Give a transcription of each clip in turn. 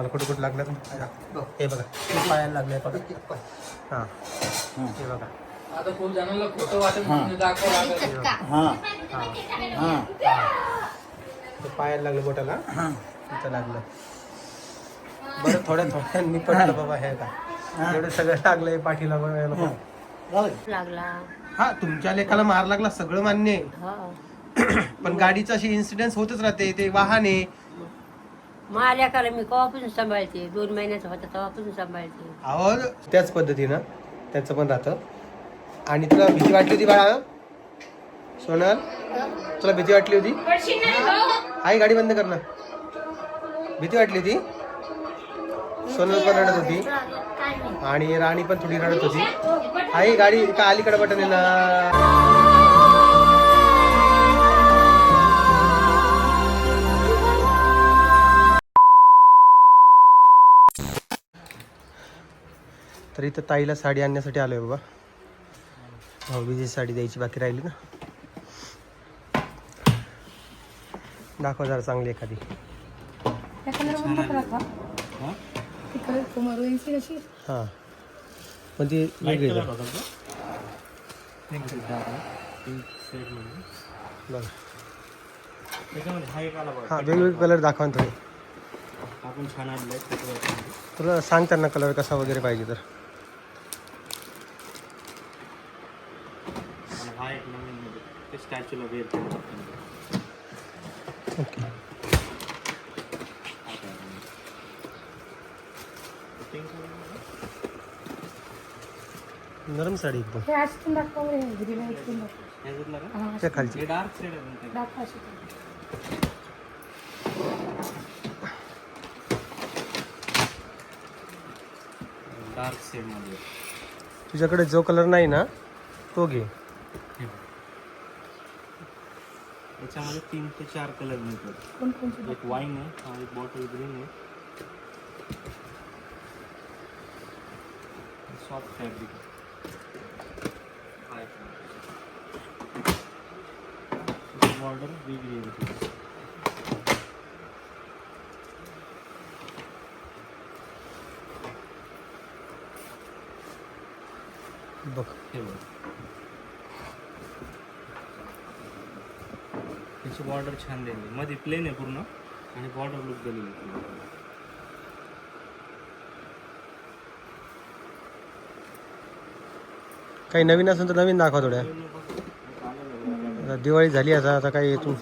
मला कुठे कुठे लागलं हे. बघा हे पायाला लागले बघा. हां. हे. बघा. आता खूप जणांना खोटं वाटत म्हणून दाखवावं लागेल. हां. हां. हां. ते पायाला लागलं बोटाला. तिथं लागलं. बरं थोड्या थोड्यांनी पडलं बाबा हे का एवढं सगळं लागलंय पाठीला नको. लागला. हा तुमच्या लेखाला मार लागला सगळं मान्य आहे. हो. पण गाडीचं अशी इन्सिडेन्स होतच राहते ते वाहन आहे. माझ्या काला मी केव्हापासून सांभाळते? दोन महिन्याचा होता तेव्हापासून सांभाळते. अहो त्याच पद्धतीनं त्याचं पण राहतं. आणि तुला भीती वाटली होती बाळा सोनल तुला भीती वाटली होती? आई गाडी बंद कर ना. भीती वाटली होती? सोनल पण रडत होती. आणि राणी पण थोडी रडत होती. आई गाडी का अलीकडे बटन आहे ना? तर इथं ताईला साडी आणण्यासाठी आलोय बाबा भाऊबीजी साडी द्यायची बाकी राहिली ना. दाखवा जरा चांगली एखादी. हां? पण ती वेगळी आहे. बघा. हां. वेगवेगळे कलर दाखवा थोडे. आपण छान तुला सांग त्यांना कलर कसा वगैरे पाहिजे तर आणि हा एक नवीन म्हणजे ते स्टॅच्यूला केलं ओके. नरम साडी एकदम त्या खालची. डार्क शेड आहे म्हणते. डार्क शेडमध्ये. तुझ्याकडे जो कलर नाही ना तो घे. याच्यामध्ये तीन ते चार कलर मिळतात एक वाईन आहे हा एक बॉटल ग्रीन आहे सॉफ्ट फॅब्रिक बॉर्डर वेगळी आहे बॉर्डर छान दिली. मध्ये प्लेन आहे पूर्ण. आणि बॉर्डर लुक दिलेली आहे पूर्ण. काही नवीन असेल तर नवीन दाखवा थोड्या. आता दिवाळी झाली आता आता काही तू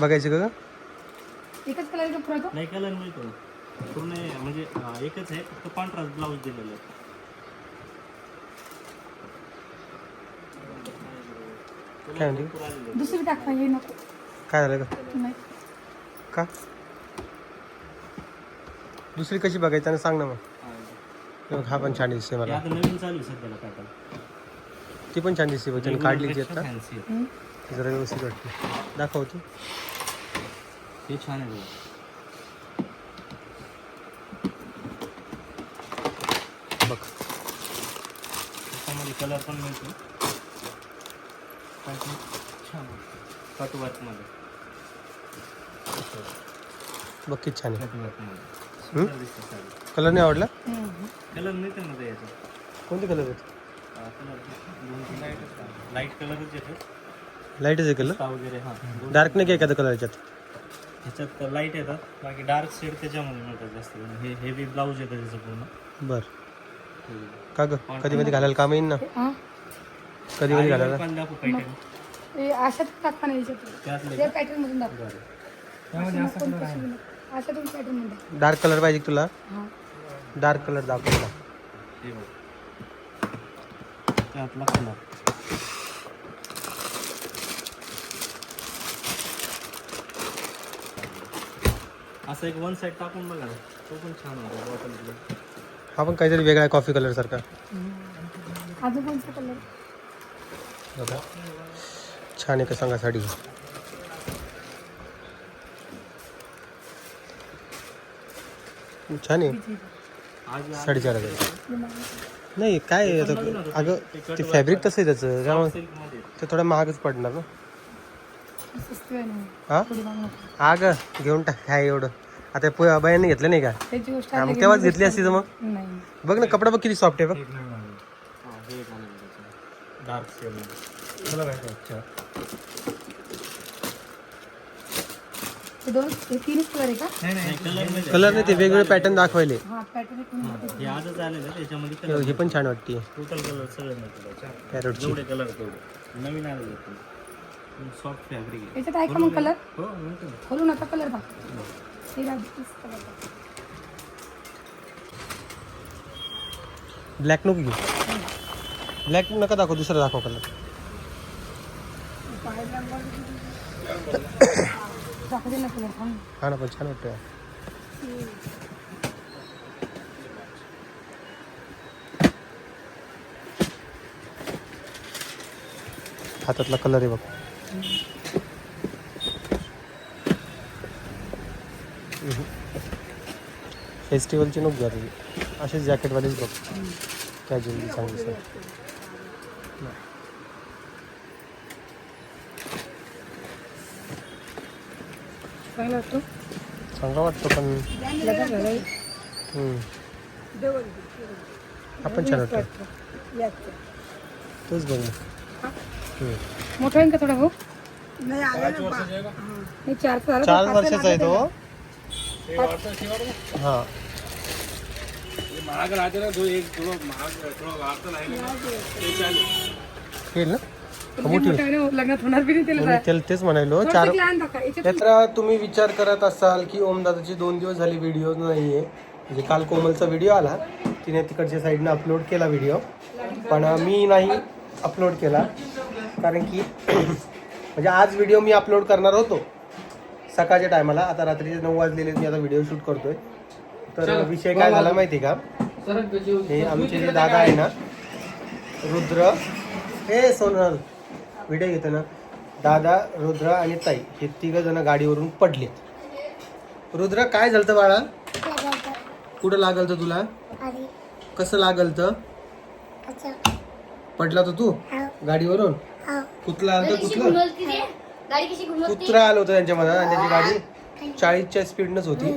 बघायचं का एकच कलर नाही कलर मिळतो. पूर्ण म्हणजे हा, एकच आहे फक्त पांढरा ब्लाऊज दिलेला आहे. काय म्हणते आलेलं आहे. दुसरी टाकता हे नको काय झालं का नाही। का दुसरी कशी बघायची आणि सांग ना मग। हा. हे हा पण छान दिसते हे मला ती पण छान दिसते बघ त्याने काढली ती आता. ती जरा व्यवस्थित वाटते. दाखवते हे छान आहे बघ. त्याच्यामध्ये कलर पण मिळतो. Pattern छान. कट वर्कमध्ये बघ किती छान आहे. कट वर्कमध्ये सुंदर दिसते साडी. कलर नाही आवडला. कलर मिळते ना याचा कोणते कलर आहेत? कलर लाइट कलरच येतो. लाईटच आहे कलर वगैरे हां. डार्क नाही का एखादा कलर याच्यात? ह्याच्यात लाइट येतात. बाकी डार्क शेड त्याच्यामध्ये मिळतात जास्त करून. हे हेवी ब्लाऊज येतं त्याचं पूर्ण. बर. का ग? कधी मध्ये घालायला काम येईन ना? हा? कधी मध्ये घालायला? पण दाखवू पॅटर्न हे अशात टाकता नाही याच्यात त्यातले या पॅटर्न मधून दाखव. बरं. अशातून पॅटर्नमध्ये डार्क कलर पाहिजे तुला? हा. डार्क कलर दाखव हे बघ. कलर असं एक वन साईड टाकून बघा ना. तो पण छान होता बॉटल हा पण काहीतरी वेगळा आहे कॉफी कलर सारखा. अजून कोणता कलर बघा छान आहे का सांगा साडी? छान आहे. साडेचार हजार. नाही काय आता? अगं ते फॅब्रिक तसं आहे त्याचं? त्यामुळे ते थोडं महागच पडणार ना. हा? थोडी मागणं हा ग घेऊन टाक. काय एवढं? आता पु- बायांनी घेतलं नाही का? मग तेव्हाच घेतली असती तर मग? बघ ना कपडा बघ किती सॉफ्ट आहे बघ. डार्क सेल मला काय अच्छा ते दोन तीनच कलर आहे का? कलर कलर नाही ते वेगवेगळे पॅटर्न दाखवायले हा पॅटर्न एक मिनिट हे आजच आलेलं त्याच्यामध्ये हे कलर हे पण छान वाटते. टोटल कलर सगळे मिळतील कॅरोटची जेवढे कलर तेवढे. नवीन आलेले सॉफ्ट फॅब्रिक आहे. याच्यात आहे का मग कलर हो मिळतो ना. खोलून आता कलर दाखव. हे. दाखव. ब्लॅक नको घेऊ. ब्लॅक नका दाखव दुसरं दाखव कलर हा ना पण छान वाटतं हातातला कलर आहे बघ. फेस्टिवलची नको घ्या तुझी. असेच जॅकेटवालेच बघ. कॅज्युअली चांगली सर चांगला वाटतो चांगला वाटतो पण. लगा घालाय. हम्म. हा पण छान वाटतो. तोच बघ. मोठा आहे का थोडा भाऊ? नाही चार तर वर्षाचा आहे तो. हा महाग राहते ना तो एक थोडं महाग थोडं वाढतं नाही ना? मोठा आहे ना, लग्नात होणार बी नाही त्याला मी त्याला तेच म्हणायलो चार थोडंसं लहान दाखवा याच्यात यात्रा तुम्ही विचार करत असाल की ओमदादाची दोन दिवस झाली व्हिडिओ नाहीये. म्हणजे काल कोमलचा व्हिडिओ आला. तिने तिकडच्या साईडनं अपलोड केला व्हिडिओ पण मी नाही अपलोड केला. कारण की म्हणजे आज व्हिडिओ मी अपलोड करणार होतो. सकाळच्या टायमाला आता रात्रीचे नऊ वाजलेले मी आता व्हिडिओ शूट करतोय. तर विषय काय झाला माहिती का? हे आमचे जे दादा आहे. ना रुद्र हे सोनल. व्हिडिओ घेतो ना दादा रुद्र आणि ताई हे तिघ जण गाडीवरून पडले रुद्र काय झालं बाळा? कुठं लागल तर तुला? कसं लागल तर पडला तर तू? गाडीवरून? कुठला आलं कुठलं? कुत्रा आलं होतं त्यांच्या आणि त्याची गाडी. चाळीसच्या स्पीडनंच होती.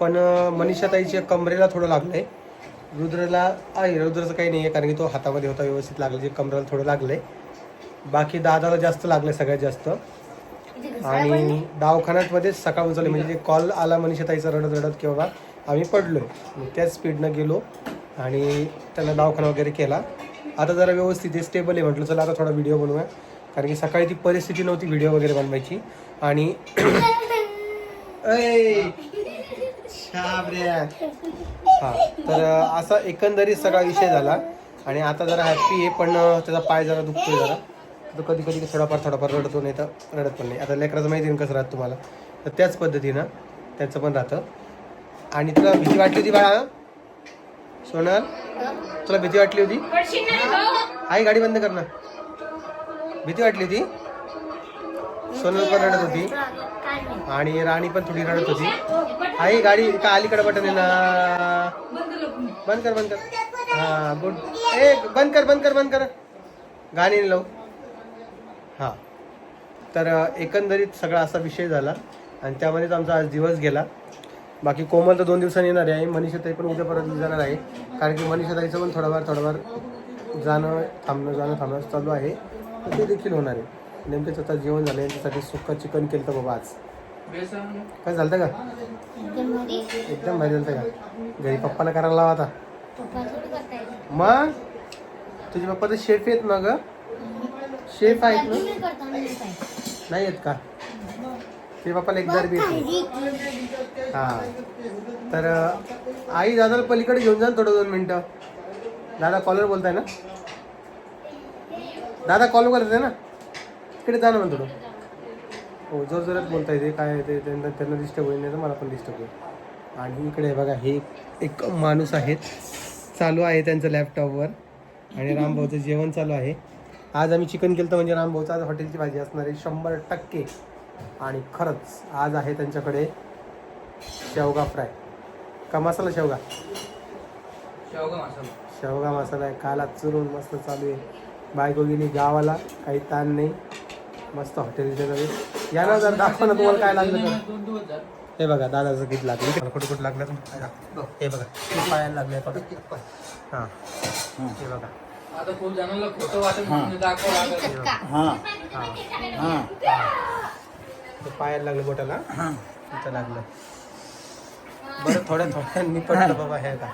पण. अं, मनीषाताईच्या कमरेला थोडं लागलंय. रुद्रला आहे रुद्रचं काही नाही आहे कारण की तो हातामध्ये होता व्यवस्थित लागला जे कमरेला थोडं लागलंय. बाकी दादाला जास्त लागलंय सगळ्यात जास्त. आणि दवाखान्यामध्ये सकाळ उचलले. म्हणजे जे कॉल आला मनीषाताईचा रडत रडत की बाबा आम्ही पडलोय. मग त्याच स्पीडनं गेलो आणि त्यांना दवाखाना वगैरे केला. आता जरा व्यवस्थित आहे स्टेबल आहे. म्हटलं चला आता थोडा व्हिडिओ बनवूया. कारण की सकाळी ती परिस्थिती नव्हती व्हिडिओ वगैरे बनवायची. आणि. हा तर असा एकंदरीत सगळा विषय झाला. आणि आता जरा हॅप्पी आहे पण त्याचा पाय जरा दुखतोय जरा. तो कधी कधी थोडाफार थोडाफार रडतो नाही तर रडत पण नाही. आता लेकराचं माहिती आहे कसं राहतं तुम्हाला? तर त्याच पद्धतीनं त्याचं पण राहतं. आणि तुला भीती वाटली होती बाळा सोनल? तुला भीती वाटली होती? आई गाडी बंद कर ना. भीती वाटली होती? सोनल पण रडत होती. आणि राणी पण थोडी रडत होती. आई गाडी का अलीकडे बटन आहे ना? बंद कर बंद कर. हा गुड ए बंद कर बंद कर बंद कर. गाणी लावू. तर एकंदरीत सगळा असा विषय झाला आणि त्यामध्येच आमचा आज दिवस गेला. बाकी कोमल तर दोन दिवसांनी येणार आहे. मनीषाताई पण उद्या परत जाणार आहे. कारण की मनीषाताईचं पण थोडाफार थोडाफार जाणं थांबणं जाणं थांबणं चालू आहे. तर ते देखील होणार आहे. नेमकंच आता जेवण झालं यांच्यासाठी सुक्का चिकन केलं तर बाबा आज. काय झालं का? एकदम भारी. झालं का? घरी पप्पाला करायला लावा आता. मग? तुझे पप्पा तर शेफ आहेत ना ग? शेफ आहेत ना? नाही आहेत का? ते बापाला एकदार बी येते तर आई दादाला पलीकडे घेऊन जा थोडं दोन मिनटं. दादा कॉलर बोलताय ना? दादा कॉल करत आहे ना? इकडे जा ना मग थोडं. हो जोर जोरात बोलता येते काय ते त्यांना त्यांना डिस्टर्ब होईल नाही तर मला पण डिस्टर्ब होईल. आणि इकडे बघा हे एक माणूस आहेत. चालू आहे त्यांचं लॅपटॉपवर आणि रामभाऊचं जेवण चालू आहे. आज आम्ही चिकन केलं तर म्हणजे रामभाऊचं आज हॉटेलची भाजी असणार आहे शंभर टक्के. आणि खरंच आज आहे त्यांच्याकडे शेवगा फ्राय. का मसाला शेवगा? शेवगा मसाला. शेवगा मसाला आहे. काला चुरून मस्त चालू आहे. बायको गेली गावाला काही ताण नाही. मस्त हॉटेल या ना जर दाखवा ना तुम्हाला काय लागलं तर. हे बघा दादाचं किती लागलं. कुठं कुठं लागलं हे बघा पायाला लागले हां. हे बघा. आता खूप जणांना खोटं वाटत म्हणून दाखवावं लागेल. ते पायाला लागलं बोटाला? तिथं लागलं. बरं थोड्या थोड्या मी पडलं बाबा हे का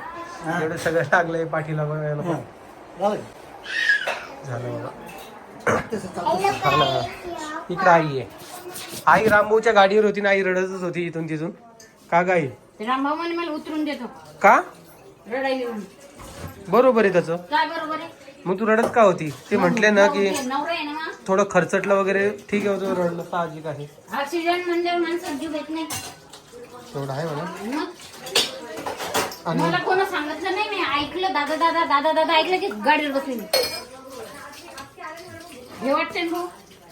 एवढं सगळं लागलंय पाठीला वगैरे झालं. बाबा. झालं. इकडं आई आहे. आई रामभाऊच्या गाडीवर होती ना आई रडतच होती इथून तिथून. का गाई रामभाऊ म्हणे मला उतरून देतो. का? रडायली म्हणे बरोबर आहे त्याचं. काय बरोबर आहे? मग तू रडत का होती? ते म्हटले ना की नवरा आहे ना. मग. थोडं खर्चटलं वगैरे ठीक आहे होतं रडलं साहजिक आहे. ऑक्सिजन जीव नाही. तेवढं आहे म्हणा. मग? आणि मला कोण सांगितलं नाही मी ऐकलं दादा दादा दादा दादा ऐकलं की गाडीवर बसली मी हे वाटतं ना भाऊ?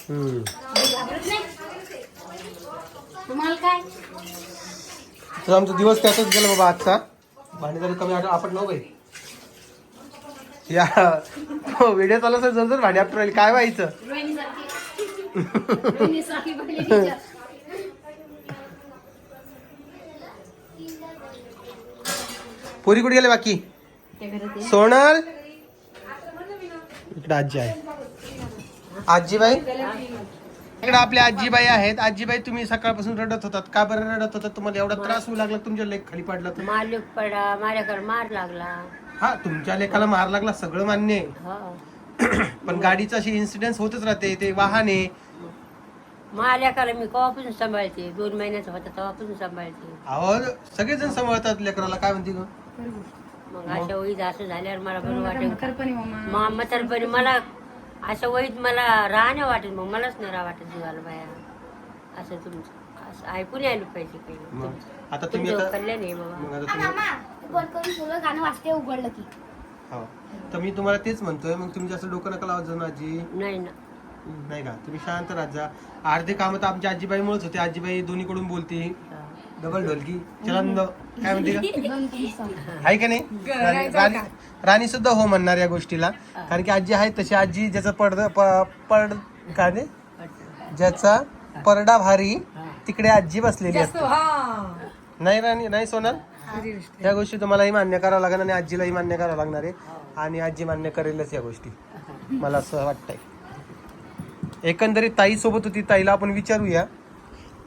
हम्म. मी घाबरत नाही? तुम्हाला काय? तर आमचा दिवस त्यातच गेला बाबा आजचा. भांडे तरी कमी आठ आपण नऊ बाई. या व्हिडिओ चालू असेल जर जर भांडे आपटून राहिली काय व्हायचं? पोरी कुठे गेले बाकी. सोनल? इकडे आजी आहे. आजीबाई? इकडे आपल्या आजीबाई आहेत. आजीबाई तुम्ही सकाळपासून रडत होतात. का बरं रडत होतात? तुम्हाला एवढा त्रास होऊ लागला तुमच्या लेख खाली पडला मार लागला. हा तुमच्या लेखाला मार लागला सगळं मान्य आहे. हो. पण गाडीचं अशी इन्सिडेंट होतच राहते ते वाहन. आहे मी सांभाळते? दोन महिन्याचा होता तेव्हापासून सांभाळते. अहो सगळेजण सांभाळतात लेकराला काय म्हणते ग? मग अशा वहीत असं झाल्यावर मला बरं वाटेल. खरपणी मामा मा म्हातारपणी मला अशा वहीत मला राहण्या वाटेल मग मलाच नाही राहा वाटत जीवाला बाया. असं तुमचं असं ऐकून यायला पाहिजे काही. मग? आता तुम्ही तुमचं आता कल्याण आहे बाबा. मग आता तुम्ही बंद करून सगळं गाणं वाजते उघडलं की. हो. तर मी तुम्हाला तेच म्हणतोय मग तुम्ही जास्त डोकं नका लावत जाऊ ना आजी. नाही ना. नाही का? तुम्ही शांत राहत जा. अर्धे कामं तर आमच्या आजीबाईमुळेच होते. आजीबाई दोन्हीकडून बोलती. हा. डबल ढोलकी चलंद काय म्हणते का आहे का नाही? राणी- राणी राणी सुद्धा हो म्हणणार या गोष्टीला. कारण की आजी आहे तशी. आजी ज्याचं पडद प- पड काय ते? ज्याचा परडा भारी तिकडे आजी बसलेली असते. हा. नाही राणी नाही सोनल? या गोष्टी तुम्हालाही मान्य करावं लागेल आणि आजीलाही मान्य करावं लागणार आहे. आणि आजी मान्य करेलच या गोष्टी. मला असं वाटतंय. एकंदरीत ताई सोबत होती. ताईला आपण विचारूया.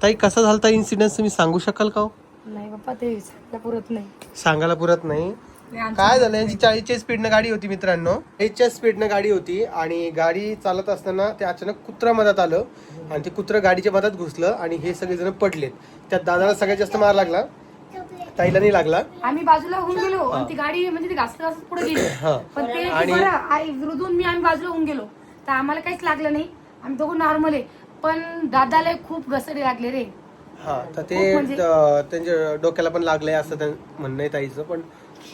ताई कसा झालता इन्सिडेंट तुम्ही सांगू शकाल का हो? नाही बाप्पा ते सांगता पुरत नाही. सांगायला पुरत नाही. काय झालं? यांची चाळीसच्या स्पीडनं गाडी होती मित्रांनो. चाळीसच्या स्पीडनं गाडी होती आणि गाडी चालत असताना ते अचानक कुत्रा मधात आलं. आणि ते कुत्रं गाडीच्या मधात घुसलं आणि हे सगळेजण पडलेत. त्यात दादाला सगळ्यात जास्त मार लागला. ताईला नाही लागला. आम्ही बाजूला होऊन गेलो आणि ती गाडी म्हणजे ती घासत घासत पुढे गेली. हा. पण ते आणि- बरं आई विरुद्धून मी आम्ही बाजूला होऊन गेलो. तर आम्हाला काहीच लागलं नाही. आम्ही दोघं नॉर्मल आहे. पण दादाला खूप घसरे लागले रे. हा तर ते खूप म्हणजे- त- त्यांच्या डोक्याला पण लागलंय असं त्यां- म्हणणं आहे ताईचं पण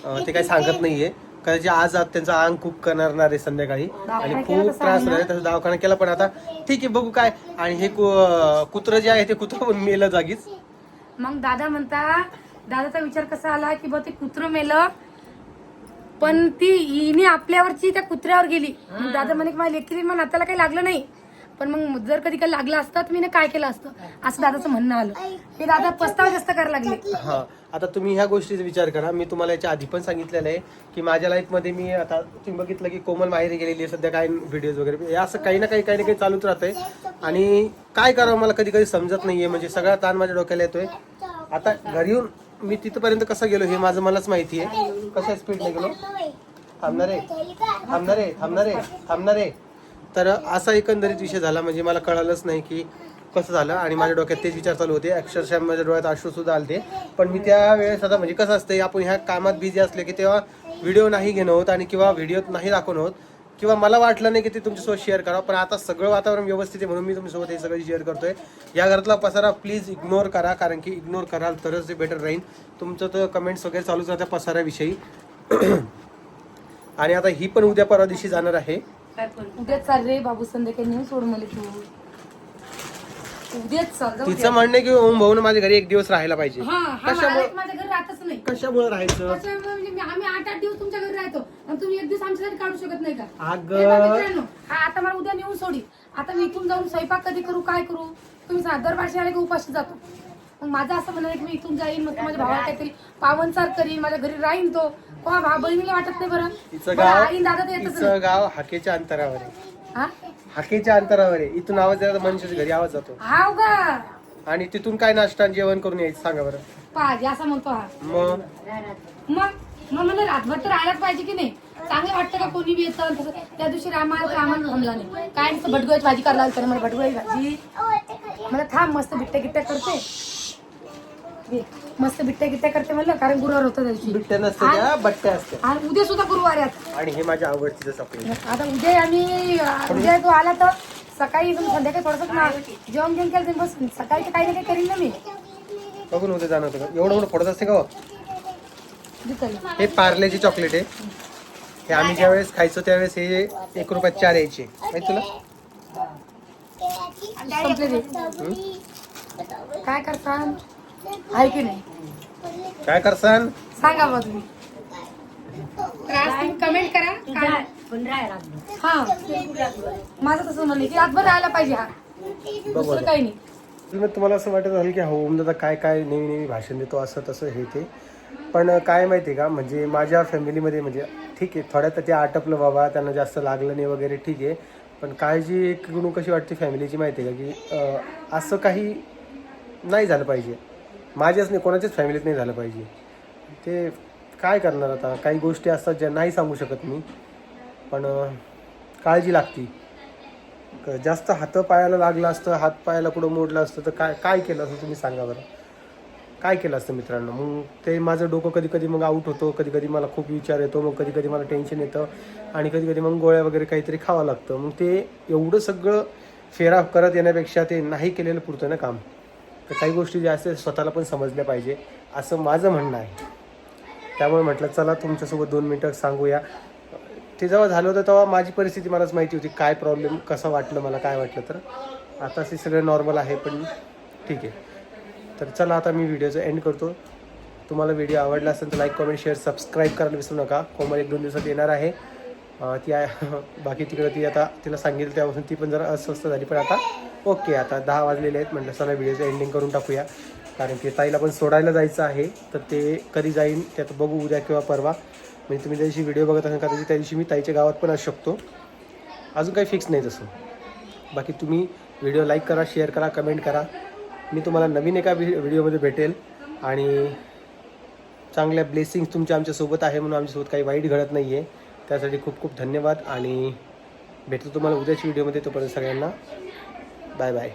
अं, ते काही सांगत नाहीये. कारण की आज आज त्यांचं अंग खूप करणार आहे संध्याकाळी. आणि खूप त्रास? होणार आहे तसं दवाखाना केला पण आता ठीक आहे बघू काय. आणि हे कु- कुत्रं जे आहे ते कुत्रं पण मेलं जागीच. मग दादा म्हणता दादाचा विचार कसा आला की बा ते कुत्र मेलं पण ती हिने आपल्यावरची त्या कुत्र्यावर गेली. मग दादा म्हणे की माझ्या लेकरी मग नात्याला काही लागलं नाही. पण मग जर कधी काही लागलं असतं तर मी काय केलं असतं? असं दादाचं म्हणणं आलं. ते दादा पस्तावा जास्त करायला लागले. हा आता तुम्ही ह्या गोष्टीचा विचार करा. मी तुम्हाला याच्या आधी पण सांगितलेलं आहे की माझ्या लाईफमध्ये मी आता तुम्ही बघितलं की कोमल माहेरी गेलेली आहे सध्या काय व्हिडिओज वगैरे. हे असं काही ना काही काही ना काही चालूच राहतंय. आणि काय करावं मला कधी कधी समजत नाहीये. म्हणजे सगळा ताण माझ्या डोक्याला येतोय. आता घरी येऊन मी तिथपर्यंत कसं गेलो हे माझं मलाच माहिती आहे. कशा स्पीडने गेलो? थांबणार आहे थांबणार आहे थांबणार आहे थांबणार. आहे तर असा एकंदरीत विषय झाला म्हणजे मला कळालंच नाही की कसं झालं आणि माझ्या डोक्यात तेच विचार चालू होते. अक्षरशः माझ्या डोळ्यात अश्रूसुद्धा आलते. पण मी त्या वेळेस आता म्हणजे कसं असतं आपण ह्या कामात बिझी असले की तेव्हा व्हिडिओ नाही घेणं होत आणि किंवा व्हिडिओत नाही दाखवणं होत. किंवा मला वाटलं नाही की ते तुमच्यासोबत शेअर करावं पण आता सगळं वातावरण व्यवस्थित आहे म्हणून मी तुमच्यासोबत हे सगळं शेअर करतोय. या घरातला पसारा प्लीज इग्नोर करा कारण की इग्नोर कराल तरच ते बेटर राहील. तुमचं तर कमेंट्स वगैरे चालूच राहत्या पसाऱ्याविषयी. आणि आता ही पण उद्या परवा दिवशी जाणार आहे. उद्याच चाल रे बाबू संध्याकाळी नेऊन सोड मला तू. उद्याच चाल जाऊ दे. तिचं म्हणणं आहे की ओम भाऊन माझ्या घरी एक दिवस राहायला पाहिजे. हा हा कशामुळे मला माझ्या घरी राहतच नाही. कशामुळे राहायचं? म्हणजे मी- आम्ही आठ आठ दिवस तुमच्या घरी राहतो. आणि तुम्ही एक दिवस आमच्यासाठी काढू शकत नाही का? अगं. हे बघा मित्रांनो, हा आता मला उद्या नेऊन सोडी. आता मी इथून जाऊन स्वयंपाक कधी करू काय करू? तुम्ही सांगा दर वर्षी आले की उपाशी जातो. मग माझं असं म्हणणं आहे की मी इथून जाईन मग माझ्या भावाला काहीतरी पावनसार करीन माझ्या घरी राहीन तो. कोणा भाऊ बहिणीला वाटत नाही बरं? हिचं बरं, गाव आई दादा तर येतच नाही. गाव हाकेच्या अंतरावर आहे. हा? हाकेच्या अंतरावर आहे. इथून आवाज द्यायला मनुष्याच्या घरी आवाज जातो. हाव का? आणि तिथून काय नाश्ता आणि जेवण करून यायचं सांगा बरं. पाहिजे असं म्हणतो हा. मग? मग? मग मला रातभर तर राहायलाच पाहिजे की नाही? चांगलं वाटतं का कोणी बी येतं? तसं त्या दिवशी रामाला रामाला थांबला नाही. काय नुसतं भटगोळ्याची भाजी करायला लागतं मला भटगोळ्याची भाजी. मला थांब मस्त बिट्ट्या गिट्ट्या करते. मस्त बिट्ट्या गिट्ट्या करते म्हणलं कारण गुरुवार होतं त्या दिवशी. बिट्ट्या नसते बट्ट्या आणि उद्या सुद्धा गुरुवार आहे आता. आणि हे माझ्या आवडतीचं चॉकलेट आता उद्या आम्ही उद्या तो आला तर सकाळी संध्याकाळी थोडंसं ना जेवण जेवण केलं तर बस. सकाळी तर काही ना काही करीन ना मी. बघून होते जाणवतं का? एवढं एवढं पडत असते का हो? हे पार्लेची चॉकलेट आहे. हे आम्ही ज्यावेळेस खायचो त्यावेळेस हे एक रुपयात चार यायचे. माहिती तुला. काय करता आहे की नाही? काय करसान? सांगा बा तुम्ही कमेंट करा. काय. हा. माझं तसं म्हणणं आहे की रातभर राहायला पाहिजे हा. दुसरं काही नाही. मग म्हणजे तुम्हाला असं वाटत असेल की हो दादा काय काय नेहमी नेहमी भाषण देतो असं तसं हे ते. पण काय माहिती आहे का म्हणजे माझ्या फॅमिलीमध्ये म्हणजे ठीक आहे थोड्यात ते आटपलं बाबा त्यांना जास्त लागलं नाही वगैरे ठीक आहे. पण काळजी एक गुण कशी वाटते फॅमिलीची माहिती आहे का की असं काही नाही झालं पाहिजे. माझ्याच नाही कोणाच्याच फॅमिलीत नाही झालं पाहिजे. ते काय करणार आता? काही गोष्टी असतात ज्या नाही सांगू शकत मी. पण काळजी लागती. जास्त हात पायाला लागलं असतं हात पायाला कुठं मोडलं असतं तर काय काय केलं असतं तुम्ही सांगा बरं? काय केलं असतं मित्रांनो? मग ते माझं डोकं कधी कधी मग आऊट होतो कधी कधी मला खूप विचार येतो मग कधी कधी मला टेन्शन येतं आणि कधी कधी मग गोळ्या वगैरे काहीतरी खावं लागतं. मग ते एवढं सगळं फेरा करत येण्यापेक्षा ते नाही केलेलं पुरतं ना काम. तर काही गोष्टी ज्या असतात स्वतःला पण समजल्या पाहिजे. असं माझं म्हणणं आहे. त्यामुळे म्हटलं चला तुमच्यासोबत दोन मिनटं सांगूया. ते जेव्हा झालं होतं तेव्हा माझी परिस्थिती मलाच माहिती होती. काय प्रॉब्लेम कसं वाटलं मला काय वाटलं तर. आता ते सगळं नॉर्मल आहे पण ठीक आहे. तर चला आता मी व्हिडिओचं एंड करतो. तुम्हाला व्हिडिओ आवडला असेल तर लाईक कॉमेंट शेअर सबस्क्राईब करायला विसरू नका. कोमल एक दोन दिवसात येणार आहे. ती आहे बाकी तिकडं ती आता तिला सांगितलं त्यापासून ती पण जरा अस्वस्थ झाली. पण आता ओके आता दहा वाजलेले आहेत. म्हटलं चला व्हिडिओचं एंडिंग करून टाकूया. कारण की ताईला पण सोडायला जायचं आहे. तर ते कधी जाईन ते आता बघू उद्या किंवा परवा. म्हणजे तुम्ही त्या दिवशी व्हिडिओ बघत असाल का त्याची त्या दिवशी मी ताईच्या गावात पण असू शकतो. अजून काही फिक्स नाही तसं बाकी तुम्ही व्हिडिओ लाईक करा शेअर करा कमेंट करा. मी तुम्हाला नवीन एका व्हिडिओमध्ये भेटेल. आणि चांगल्या ब्लेसिंग्स तुमच्या आमच्यासोबत आहे म्हणून आमच्यासोबत काही वाईट घडत नाही आहे त्यासाठी खूप खूप धन्यवाद. आणि भेटतो तुम्हाला उद्याच्या व्हिडिओमध्ये तोपर्यंत सगळ्यांना बाय बाय